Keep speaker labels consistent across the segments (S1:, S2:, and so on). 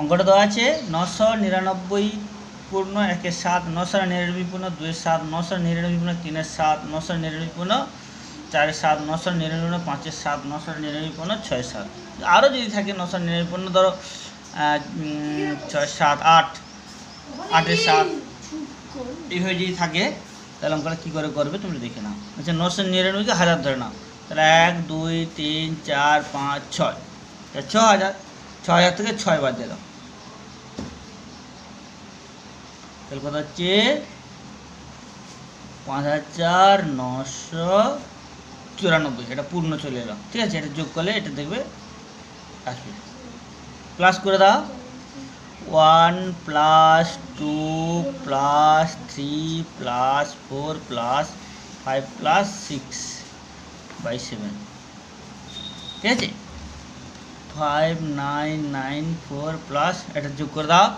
S1: অঙ্কটা দেওয়া আছে নশো নিরানব্বই পূর্ণ একের সাত, নশো নিরানব্বই পূর্ণ দুয়ের সাত, নশো নিরানব্বই পূর্ণ তিনের সাত, নশো নিরানব্বই পূর্ণ চারের সাত, নশো নিরানব্বই পাঁচের সাত, নশো নিরানব্বই পূর্ণ ছয় সাত। আরও যদি থাকে নশো নিরানব্বই পূর্ণ ধরো ছয়, সাত, আট, আটের সাত। এইভাবে যদি থাকে, তাহলে অঙ্কটা কী করে করবে তুমি দেখে নাও। আচ্ছা নশো নিরানব্বইকে হাজার ধরে নাও। তাহলে এক, দুই, তিন, চার, পাঁচ, ছয়। ছ হাজার ছ হাজার থেকে ছয় বাদ দিয়ে দাও তাহলে কথা হচ্ছে? পাঁচ হাজার নশো চুরানব্বই। এটা পূর্ণ চলে এলো। ঠিক আছে, এটা যোগ করলে এটা দেখবে আসবে। প্লাস করে দাও। One plus two plus three plus four plus five plus six by seven ঠিক আছে? Five nine nine four plus এটা যোগ করে দাও।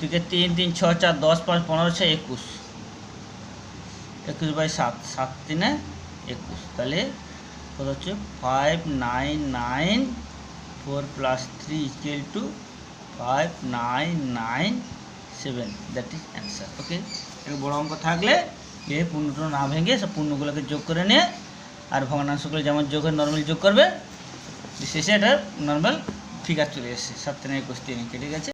S1: থেকে তিন তিন ছ চার, দশ, পাঁচ, পনেরো, ছয়, একুশ। একুশ বাই সাত সাত তিনে একুশ। তাহলে কত হচ্ছে? Five nine nine four plus three equal to five nine nine seven that is answer okay একটু বড় অঙ্ক থাকলে এ পূর্ণটা না ভেঙে সব পূর্ণগুলোকে যোগ করে নিয়ে আর ভগ্নাংশগুলো যেমন যোগ করে নর্মাল যোগ করবে, শেষে এটা নর্মাল ফিগার চলে এসেছে। সাত তিনে একুশ তিনে ঠিক আছে?